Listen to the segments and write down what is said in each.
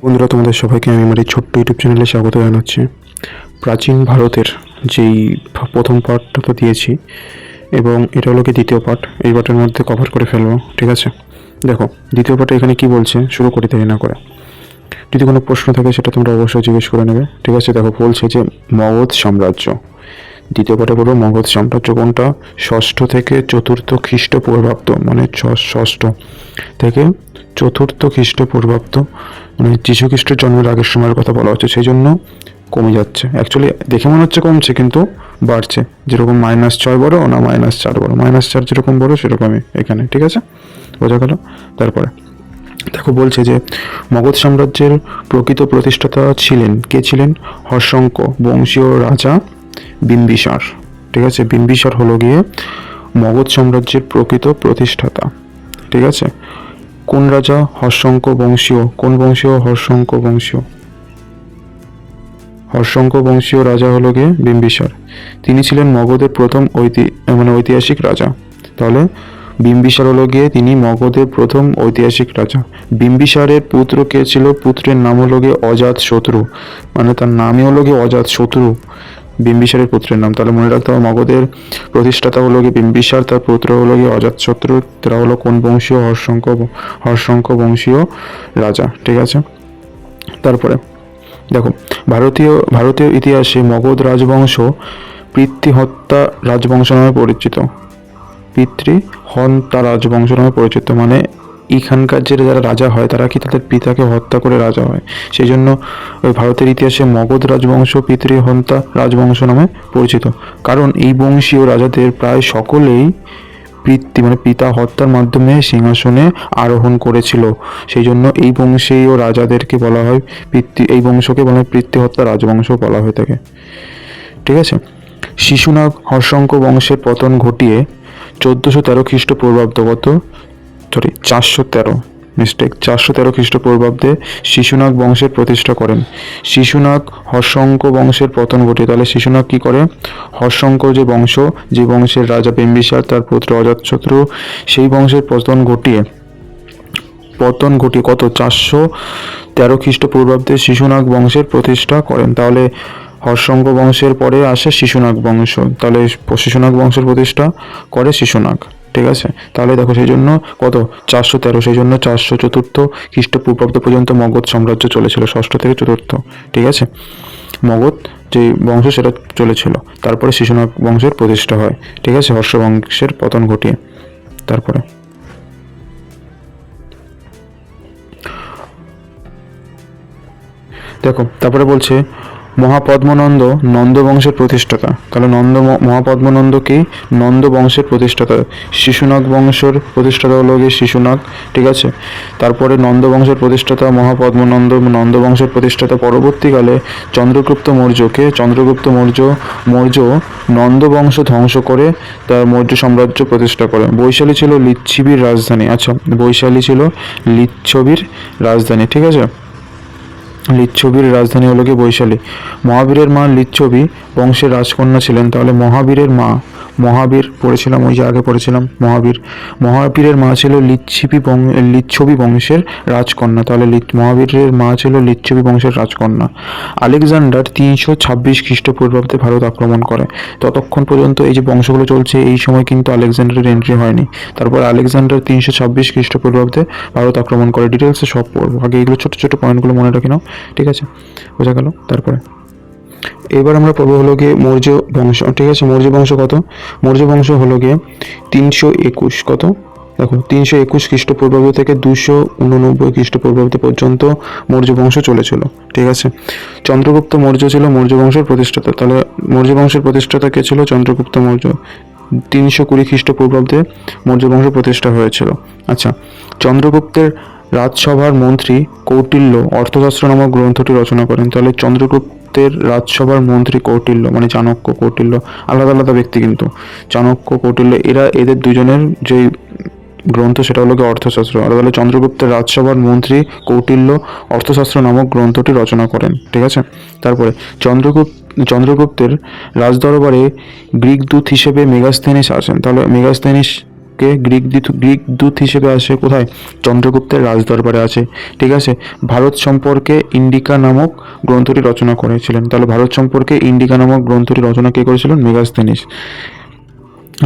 বন্ধুরা, তোমাদের সবাইকে আমি আমার এই ছোট্ট ইউটিউব চ্যানেলে স্বাগত জানাচ্ছি। প্রাচীন ভারতের যেই প্রথম পার্টটা তো দিয়েছি, এবং এটা হলো কি দ্বিতীয় পার্ট এই পার্টের মধ্যে কভার করে ফেলব, ঠিক আছে? দেখো, দ্বিতীয় পার্টে এখানে কি বলছে? শুরু করি দেরি না করে। যদি কোনো প্রশ্ন থাকে, সেটা তোমরা অবশ্যই জিজ্ঞেস করে নেবে, ঠিক আছে? দেখো, বলছে যে মগধ সাম্রাজ্য। দ্বিতীয় পাঠে বলব, মগধ সাম্রাজ্য কোনটা? ষষ্ঠ থেকে চতুর্থ খ্রিস্টপূর্বাব্দ মানে ষষ্ঠ থেকে চতুর্থ খ্রিস্টপূর্বাব্দ মানে খ্রিস্টের জন্মের আগের সময়ের কথা বলা হচ্ছে, সেই জন্য কমে যাচ্ছে। অ্যাকচুয়ালি দেখে মনে হচ্ছে কমছে, কিন্তু বাড়ছে। যেরকম মাইনাস ছয় বড়, না মাইনাস চার বড়। মাইনাস চার যেরকম বড়, সেরকমই এখানে, ঠিক আছে? বোঝা গেল? তারপরে, দেখো, বলছে যে মগধ সাম্রাজ্যের প্রকৃত প্রতিষ্ঠাতা ছিলেন। কে ছিলেন? হর্ষঙ্ক বংশীয় রাজা বিম্বিসার। ঠিক আছে? বিম্বিসার হলো গিয়ে মগধ সাম্রাজ্যের প্রকৃত প্রতিষ্ঠাতা। ঠিক আছে? কোন রাজা হর্ষঙ্ক বংশীয়, কোন বংশীয় হর্ষঙ্ক বংশীয়? হর্ষঙ্ক বংশীয় রাজা হলো গিয়ে বিম্বিসার। তিনি ছিলেন মগধের প্রথম ঐতি মানে ঐতিহাসিক রাজা। তাহলে বিম্বিসার হলো গিয়ে তিনি মগধের প্রথম ঐতিহাসিক রাজা। বিম্বিসারের পুত্র কে ছিল? পুত্রের নাম হলো গিয়ে অজাত শত্রু। মানে তার নামই হলো গিয়ে অজাত শত্রু। বিম্বিসারের পুত্রের নাম। তাহলে মনে রাখতে হবে, মগধের প্রতিষ্ঠাতা হলো গিয়ে বিম্বিসার, তার পুত্র হলো গিয়ে অজাত শত্রু, তারা হলো কোন বংশীয়? হর্ষঙ্ক হর্ষঙ্ক বংশীয় রাজা, ঠিক আছে? তারপরে, দেখো, ভারতীয় ভারতীয় ইতিহাসে মগধ রাজবংশ পিতৃ হত্যা রাজবংশ নামে পরিচিত। পিতৃ হত্যা রাজবংশ নামে পরিচিত মানে এখানকার যে যারা রাজা হয়, তারা কি তাদের পিতাকে হত্যা করে রাজা হয়? সেই জন্য ওই ভারতের ইতিহাসে মগধ রাজবংশ পিতৃ হত্যা রাজবংশ নামে পরিচিত। কারণ এই বংশীয় রাজাদের প্রায় সকলেই পিতৃ মানে পিতা হত্যার মাধ্যমে সিংহাসনে আরোহণ করেছিল। সেই জন্য এই বংশীয় রাজাদেরকে বলা হয় পিতৃ, এই বংশকে বলা হয় পিতৃ হত্যা রাজবংশ বলা হয়ে থাকে ঠিক আছে? শিশুনাগ হর্ষঙ্ক বংশের পতন ঘটিয়ে চোদ্দোশো তেরো খ্রিস্টপূর্বাব্দ কত সরি, চারশো তেরো। মিস্টেক চারশো তেরো খ্রিস্টপূর্বাব্দে শিশুনাগ বংশের প্রতিষ্ঠা করেন। শিশুনাগ হর্ষঙ্ক বংশের পতন ঘটিয়ে তাহলে শিশুনাগ কি করে? হর্ষঙ্ক যে বংশ, যে বংশের রাজা বিম্বিসার, তার পুত্র অজাতশত্রু, সেই বংশের পতন ঘটিয়ে পতন ঘটিয়ে কত? চারশো তেরো খ্রিস্টপূর্বাব্দে শিশুনাগ বংশের প্রতিষ্ঠা করেন। তাহলে হর্ষঙ্ক বংশের পরে আসে শিশুনাগ বংশ। তাহলে শিশুনাগ বংশের প্রতিষ্ঠা করে শিশুনাগ। ঠিক আছে? তাহলে দেখো সেই জন্য কত? চারশো তেরো, সেই জন্য চারশো চতুর্থ খ্রিস্টপূর্বাব্দ পর্যন্ত মগধ সাম্রাজ্য চলেছিল, ষষ্ঠ থেকে চতুর্থ, ঠিক আছে? মগধ যে বংশ সেটা চলেছিল, তারপরে শিশুনাগ বংশের প্রতিষ্ঠা হয়, ঠিক আছে? হর্ষ বংশের পতন ঘটিয়ে, তারপরে। দেখো, তারপরে বলছে মহাপদ্মনন্দ নন্দ বংশের প্রতিষ্ঠাতা। তাহলে নন্দ মহাপদ্মনন্দ কি? নন্দ বংশের প্রতিষ্ঠাতা। শিশুনাগ বংশের প্রতিষ্ঠাতা হলো গিয়ে শিশুনাগ, ঠিক আছে? তারপরে নন্দ বংশের প্রতিষ্ঠাতা মহাপদ্মনন্দ নন্দ বংশের প্রতিষ্ঠাতা পরবর্তীকালে চন্দ্রগুপ্ত মৌর্যকে। চন্দ্রগুপ্ত মৌর্য মৌর্য নন্দ বংশ ধ্বংস করে তার মৌর্য সাম্রাজ্য প্রতিষ্ঠা করে। বৈশালী ছিল লিচ্ছবির রাজধানী। আচ্ছা বৈশালী ছিল লিচ্ছবির রাজধানী, ঠিক আছে? লিচ্ছবির রাজধানী হলো কি বৈশালী? মহাবীরের মা লিচ্ছবি বংশের রাজকন্যা ছিলেন তাহলে মহাবীরের মা মহাবীর পড়েছিলাম, ওই যে আগে পড়েছিলাম, মহাবীর। মহাবীরের মা ছিল লিচ্ছিপি লিচ্ছবি বংশের রাজকন্যা। তাহলে মহাবীরের মা ছিল লিচ্ছবি বংশের রাজকন্যা। আলেকজান্ডার তিনশো ছাব্বিশ খ্রিস্টপূর্বাব্দে ভারত আক্রমণ করে। ততক্ষণ পর্যন্ত এই যে বংশগুলো চলছে, এই সময় কিন্তু আলেকজান্ডারের এন্ট্রি হয়নি। তারপর আলেকজান্ডার তিনশো ছাব্বিশ খ্রিস্টপূর্বাব্দে ভারত আক্রমণ করে। ডিটেলসে সব পড়ব। আগে এগুলো ছোটো ছোটো পয়েন্টগুলো মনে রাখি নাও। ঠিক আছে? বোঝা গেল? তারপরে এবার আমরা পড়ব হলো গিয়ে মৌর্য বংশ। ঠিক আছে, মৌর্য বংশ কত? মৌর্য বংশ হলো গিয়ে তিনশো একুশ কত? দেখো, তিনশো একুশ খ্রিস্টপূর্বাব্দ থেকে দুশো উননব্বই খ্রিস্টপূর্বাব্দ পর্যন্ত মৌর্য বংশ চলেছিল। ঠিক আছে? চন্দ্রগুপ্ত মৌর্য ছিল মৌর্য বংশের প্রতিষ্ঠাতা। তাহলে মৌর্য বংশের প্রতিষ্ঠাতা কে ছিল? চন্দ্রগুপ্ত মৌর্য। তিনশো কুড়ি খ্রিস্টপূর্বাব্দে মৌর্য বংশ প্রতিষ্ঠা হয়েছিল। আচ্ছা চন্দ্রগুপ্তের রাজসভার মন্ত্রী কৌটিল্য অর্থশাস্ত্র নামক গ্রন্থটি রচনা করেন। তাহলে চন্দ্রগুপ্তের রাজসভার মন্ত্রী কৌটিল্য মানে চাণক্য কৌটিল্য, আলাদা আলাদা ব্যক্তি কিন্তু। চাণক্য, কৌটিল্য, এরা এদের দুজনের যে গ্রন্থ সেটা হলো অর্থশাস্ত্র। আর তাহলে চন্দ্রগুপ্তের রাজসভার মন্ত্রী কৌটিল্য অর্থশাস্ত্র নামক গ্রন্থটি রচনা করেন, ঠিক আছে? তারপরে, চন্দ্রগুপ্ত, চন্দ্রগুপ্তের রাজদরবারে গ্রিক দূত হিসেবে মেগাস্তেনিস আসেন। তাহলে মেগাস্তেনিস কে? গ্রিক দূত গ্রিক দূত হিসেবে আসে কোথায়? চন্দ্রগুপ্তের রাজদরবারে আছে ঠিক আছে? ভারত সম্পর্কে ইন্ডিকা নামক গ্রন্থটি রচনা করেছিলেন। তাহলে ভারত সম্পর্কে ইন্ডিকা নামক গ্রন্থটি রচনা কে করেছিলেন? মেগাস্তেনিস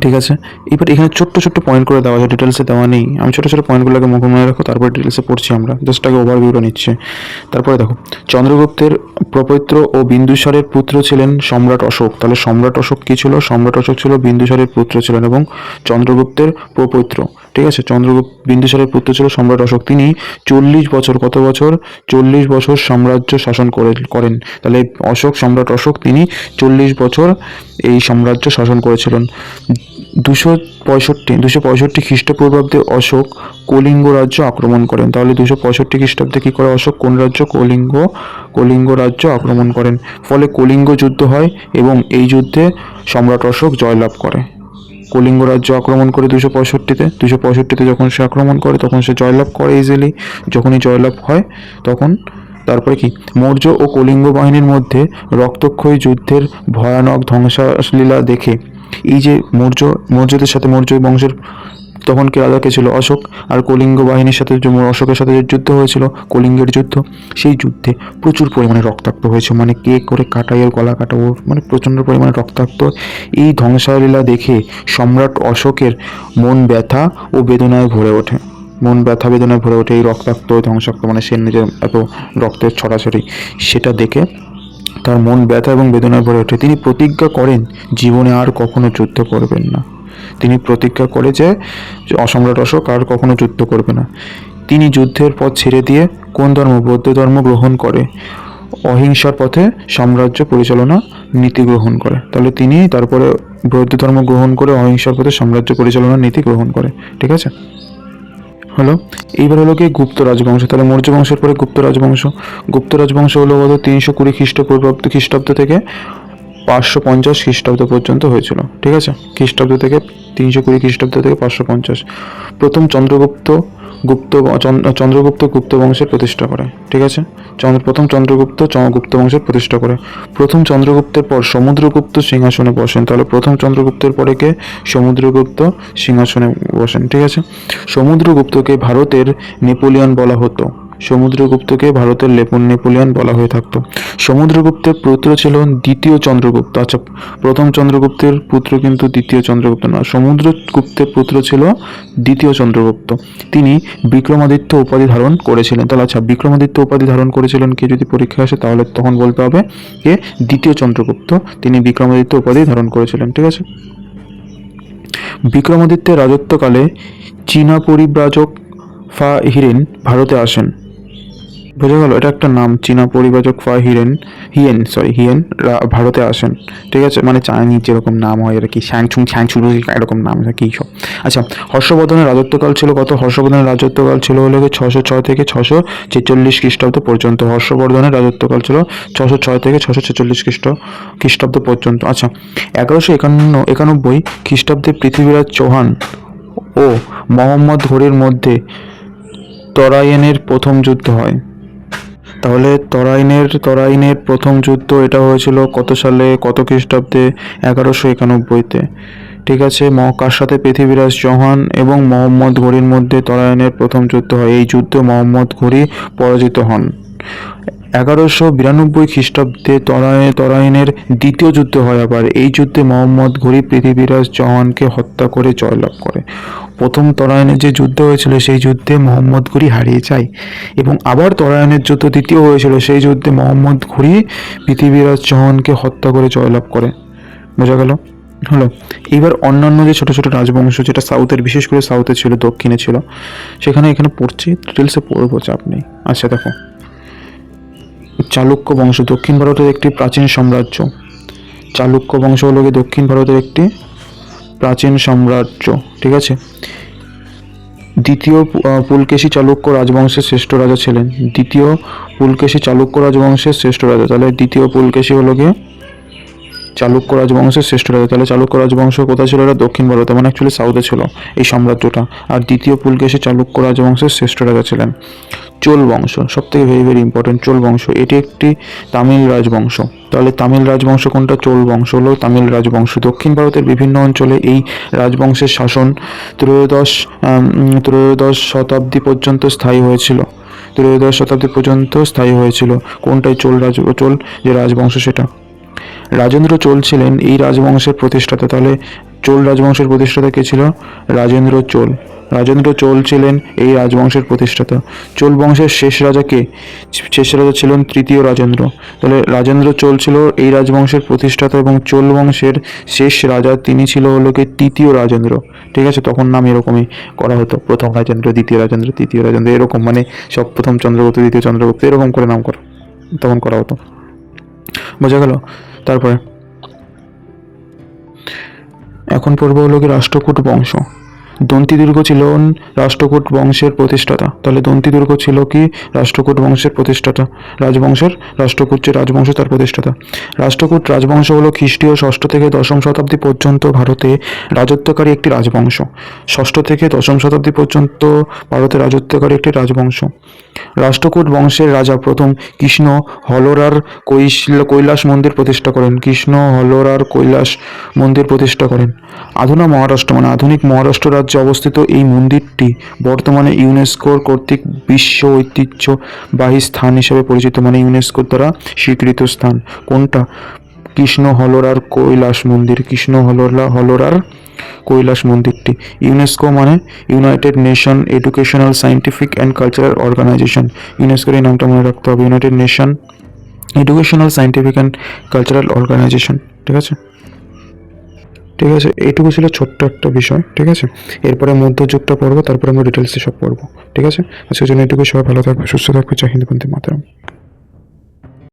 ঠিক আছে? এবার এখানে ছোট্ট ছোট্ট পয়েন্ট করে দেওয়া আছে ডিটেলসে দেওয়া নেই। আমি ছোটো ছোটো পয়েন্টগুলোকে মুখে মনে রাখো, তারপরে ডিটেলসে পড়ছি আমরা। জাস্ট আগে ওভারভিউটা নিচ্ছে। তারপরে দেখো, চন্দ্রগুপ্তের প্রপৈত্র ও বিন্দুসারের পুত্র ছিলেন সম্রাট অশোক। তাহলে সম্রাট অশোক কী ছিল? সম্রাট অশোক ছিল বিন্দুসারের পুত্র ছিলেন এবং চন্দ্রগুপ্তের প্রপৈত্র। ঠিক আছে, চন্দ্রগুপ্ত বিন্দুসারের পুত্র ছিল সম্রাট অশোক। তিনি চল্লিশ বছর, কত বছর? চল্লিশ বছর সাম্রাজ্য শাসন করে, করেন। তাহলে অশোক, সম্রাট অশোক তিনি চল্লিশ বছর এই সাম্রাজ্য শাসন করেছিলেন। দুশো পঁয়ষট্টি দুশো পঁয়ষট্টি খ্রিস্টপূর্বাব্দে অশোক কলিঙ্গ রাজ্য আক্রমণ করেন। তাহলে দুশো পঁয়ষট্টি খ্রিস্টাব্দে কী করে অশোক? কোন রাজ্য? কলিঙ্গ কলিঙ্গ রাজ্য আক্রমণ করেন। ফলে কলিঙ্গ যুদ্ধ হয় এবং এই যুদ্ধে সম্রাট অশোক জয়লাভ করে। কলিঙ্গ রাজ্য আক্রমণ করে দুশো পঁয়ষট্টিতে দুশো পঁয়ষট্টিতে যখন সে আক্রমণ করে, তখন সে জয়লাভ করে ইজিলি যখনই জয়লাভ হয়, তখন তারপরে কি? মৌর্য ও কলিঙ্গ বাহিনীর মধ্যে রক্তক্ষয়ী যুদ্ধের ভয়ানক ধ্বংসলীলা দেখে, এই যে মৌর্য, মৌর্যদের সাথে মৌর্য বংশের তখন কে রাজা ছিল অশোক? আর কলিঙ্গ বাহিনীর সাথে অশোকের সাথে যে যুদ্ধ হয়েছিল, কলিঙ্গের যুদ্ধ, সেই যুদ্ধে প্রচুর পরিমাণে রক্তাক্ত হয়েছে। মানে কে করে কাটাইয়ের গলা কাটাবো মানে প্রচণ্ড পরিমাণে রক্তাক্ত। এই ধ্বংসলীলা দেখে সম্রাট অশোকের মন ব্যথা ও বেদনায় ভরে ওঠে। মন ব্যথা, বেদনায় ভরে ওঠে এই রক্তাক্ত, ধ্বংসাক্ত মানে সে নিজের এত রক্তের ছড়াছড়ি। সেটা দেখে তার মন ব্যথা এবং বেদনায় ভরে ওঠে। তিনি প্রতিজ্ঞা করেন, জীবনে আর কখনো যুদ্ধ করবেন না। তিনি প্রতিজ্ঞা করে যে অসম্রাট অশোক আর কখনো যুদ্ধ করবে না। তিনি যুদ্ধের পথ ছেড়ে দিয়ে কোন ধর্ম, বৌদ্ধ ধর্ম গ্রহণ করে? অহিংসার পথে সাম্রাজ্য পরিচালনা, নীতি গ্রহণ করে। তাহলে তিনি তারপরে বৌদ্ধ ধর্ম গ্রহণ করে অহিংসার পথে সাম্রাজ্য পরিচালনার নীতি গ্রহণ করে। ঠিক আছে? হলো এইবার হলো কি গুপ্ত রাজবংশ? তাহলে মৌর্য বংশের পরে গুপ্ত রাজবংশ। গুপ্ত রাজবংশ হলো কত তিনশো কুড়ি খ্রিস্টপূর্বাব্দ খ্রিস্টাব্দ থেকে পাঁচশো পঞ্চাশ খ্রিস্টাব্দ পর্যন্ত হয়েছিল। ঠিক আছে? খ্রিস্টাব্দ থেকে তিনশো কুড়ি খ্রিস্টাব্দ থেকে পাঁচশো পঞ্চাশ। প্রথম চন্দ্রগুপ্ত গুপ্ত চন্দ্রগুপ্ত গুপ্ত বংশের প্রতিষ্ঠা করে, ঠিক আছে? চন্দ্র, প্রথম চন্দ্রগুপ্ত গুপ্ত বংশের প্রতিষ্ঠা করে। প্রথম চন্দ্রগুপ্তের পর সমুদ্রগুপ্ত সিংহাসনে বসেন। তাহলে প্রথম চন্দ্রগুপ্তের পরে কে? সমুদ্রগুপ্ত সিংহাসনে বসেন, ঠিক আছে? সমুদ্রগুপ্তকে ভারতের নেপোলিয়ন বলা হতো। সমুদ্রগুপ্তকে ভারতের লেপন নেপোলিয়ন বলা হয়ে থাকতো। সমুদ্রগুপ্তের পুত্র ছিল দ্বিতীয় চন্দ্রগুপ্ত। আচ্ছা প্রথম চন্দ্রগুপ্তের পুত্র কিন্তু দ্বিতীয় চন্দ্রগুপ্ত না সমুদ্রগুপ্তের পুত্র ছিল দ্বিতীয় চন্দ্রগুপ্ত। তিনি বিক্রমাদিত্য উপাধি ধারণ করেছিলেন। তাহলে আচ্ছা বিক্রমাদিত্য উপাধি ধারণ করেছিলেন কে যদি পরীক্ষা আসে, তাহলে তখন বলতে হবে কে? দ্বিতীয় চন্দ্রগুপ্ত। তিনি বিক্রমাদিত্য উপাধি ধারণ করেছিলেন, ঠিক আছে? বিক্রমাদিত্যের রাজত্বকালে চীনা পরিব্রাজক ফা হিরেন ভারতে আসেন। বোঝা গেল, এটা একটা নাম, চীনা পরিবাচক ফা হিরেন, হিয়েন সরি হিয়েন ভারতে আসেন। ঠিক আছে? মানে চাইনিজ যেরকম নাম হয় আর কি শ্যাংছুং শ্যাংছুরু এরকম নাম কী সব? আচ্ছা হর্ষবর্ধনের রাজত্বকাল ছিল কত? হর্ষবর্ধনের রাজত্বকাল ছিল হলো ছশো ছয় থেকে ছশো ছেচল্লিশ খ্রিস্টাব্দ পর্যন্ত। হর্ষবর্ধনের রাজত্বকাল ছিল ছশো ছয় থেকে ছশো ছেচল্লিশ খ্রিস্ট, খ্রিস্টাব্দ পর্যন্ত। আচ্ছা এগারোশো একান্ন, একানব্বই খ্রিস্টাব্দে পৃথিবীরাজ চৌহান ও মোহাম্মদ ঘড়ির মধ্যে তরাইনের প্রথম যুদ্ধ হয়। তাহলে তরাইনের তরাইনের প্রথম যুদ্ধ এটা হয়েছিল কত সালে? কত খ্রিস্টাব্দে? এগারোশো একানব্বইতে। ঠিক আছে মহাকার সাথে পৃথিবীরাজ চৌহান এবং মোহাম্মদ ঘড়ির মধ্যে তরাইনের প্রথম যুদ্ধ হয়? এই যুদ্ধে মোহাম্মদ ঘড়ি পরাজিত হন। এগারোশো বিরানব্বই খ্রিস্টাব্দে তরাই তরাইনের দ্বিতীয় যুদ্ধ হয় আবার। এই যুদ্ধে মোহাম্মদ ঘড়ি পৃথিবীরাজ চৌহানকে হত্যা করে জয়লাভ করে। প্রথম তরায়নের যে যুদ্ধ হয়েছিল, সেই যুদ্ধে মোহাম্মদ ঘুরি হারিয়ে যায় এবং আবার তরায়নের যুদ্ধ দ্বিতীয় হয়েছিল, সেই যুদ্ধে মোহাম্মদ ঘুরি পৃথিবীরাজ চৌহানকে হত্যা করে জয়লাভ করে। বোঝা গেল? হলো। এবার অন্যান্য যে ছোটো ছোটো রাজবংশ, যেটা সাউথের, বিশেষ করে সাউথে ছিল, দক্ষিণে ছিল, সেখানে এখানে পড়ছি ডিটেলসে পড়ব, চাপ নেই। আচ্ছা দেখো। চালুক্য বংশ দক্ষিণ ভারতের একটি প্রাচীন সাম্রাজ্য। চালুক্য বংশ হলো দক্ষিণ ভারতের একটি প্রাচীন সাম্রাজ্য, ঠিক আছে? দ্বিতীয় পুলকেশী চালুক্য রাজবংশের শ্রেষ্ঠ রাজা ছিলেন। দ্বিতীয় পুলকেশী চালুক্য রাজবংশের শ্রেষ্ঠ রাজা। তাহলে দ্বিতীয় পুলকেশী হলো গিয়ে চালুক্য রাজবংশের শ্রেষ্ঠ রাজা। তাহলে চালুক্য রাজবংশ কোথায় ছিল? এটা দক্ষিণ ভারতে মানে অ্যাকচুয়ালি সাউথে ছিল এই সাম্রাজ্যটা। আর দ্বিতীয় পুলকেশে চালুক্য রাজবংশের শ্রেষ্ঠ রাজা ছিলেন। চোল বংশ সব থেকে ভেরি ভেরি ইম্পর্টেন্ট চোল বংশ এটি একটি তামিল রাজবংশ। তাহলে তামিল রাজবংশ কোনটা? চোল বংশ হলো তামিল রাজবংশ। দক্ষিণ ভারতের বিভিন্ন অঞ্চলে এই রাজবংশের শাসন ত্রয়োদশ ত্রয়োদশ শতাব্দী পর্যন্ত স্থায়ী হয়েছিল। ত্রয়োদশ শতাব্দী পর্যন্ত স্থায়ী হয়েছিল। কোনটাই চোল রাজ, চোল যে রাজবংশ সেটা? রাজেন্দ্র চোল ছিলেন এই রাজবংশের প্রতিষ্ঠাতা। তাহলে চোল রাজবংশের প্রতিষ্ঠাতা কে ছিল? রাজেন্দ্র চোল। রাজেন্দ্র চোল ছিলেন এই রাজবংশের প্রতিষ্ঠাতা। চোল বংশের শেষ রাজা কে? শেষ রাজা ছিলেন তৃতীয় রাজেন্দ্র। তাহলে রাজেন্দ্র চোল ছিল এই রাজবংশের প্রতিষ্ঠাতা এবং চোল বংশের শেষ রাজা তিনি ছিল হলো কি তৃতীয় রাজেন্দ্র। ঠিক আছে? তখন নাম এরকমই করা হতো। প্রথম রাজেন্দ্র, দ্বিতীয় রাজেন্দ্র, তৃতীয় রাজেন্দ্র, এরকম মানে সব প্রথম চন্দ্রগুপ্ত, দ্বিতীয় চন্দ্রগুপ্ত এরকম করে নাম করা, তখন করা হতো। বোঝা গেল? তারপরে এখন পড়ব হলো কি রাষ্ট্রকূট বংশ। দন্তিদুর্গ ছিলেন রাষ্ট্রকূট বংশের প্রতিষ্ঠাতা। তাহলে দন্তি দুর্গ ছিল কি? রাষ্ট্রকূট বংশের প্রতিষ্ঠাতা। রাজবংশের, রাষ্ট্রকূট যে রাজবংশ তার প্রতিষ্ঠাতা। রাষ্ট্রকূট রাজবংশ হলো খ্রিস্টীয় ষষ্ঠ থেকে দশম শতাব্দী পর্যন্ত ভারতে রাজত্বকারী একটি রাজবংশ। ষষ্ঠ থেকে দশম শতাব্দী পর্যন্ত ভারতে রাজত্বকারী একটি রাজবংশ। রাষ্ট্রকূট বংশের রাজা প্রথম কৃষ্ণ হলরার কৈলাস মন্দির প্রতিষ্ঠা করেন। কৃষ্ণ হলরার কৈলাস মন্দির প্রতিষ্ঠা করেন। আধুনা মহারাষ্ট্র মানে আধুনিক মহারাষ্ট্র রাজ্যে অবস্থিত এই মন্দিরটি বর্তমানে ইউনেস্কোর কর্তৃক বিশ্ব ঐতিহ্যবাহী স্থান হিসেবে পরিচিত মানে ইউনেস্কোর দ্বারা স্বীকৃত স্থান। কোনটা? কৃষ্ণ হলরার কৈলাস মন্দির। কৃষ্ণ হলরা হলরার কৈলাস মন্দিরটি। ইউনেস্কো মানে united nation educational scientific and cultural organisation ইউনেস্কোর এই নামটা মনে রাখতে হবে। United nation educational scientific and cultural organisation ঠিক আছে? ঠিক আছে? এইটুকু ছিল ছোট্ট একটা বিষয়, ঠিক আছে? এরপরে মধ্যযুগটা পড়ব, তারপরে আমরা ডিটেলসে সব পড়ব, ঠিক আছে? আজকের জন্য এটুকু সবাই ভালো থাকবে, সুস্থ থাকবে চাহিদা বন্ধু মাতারাম।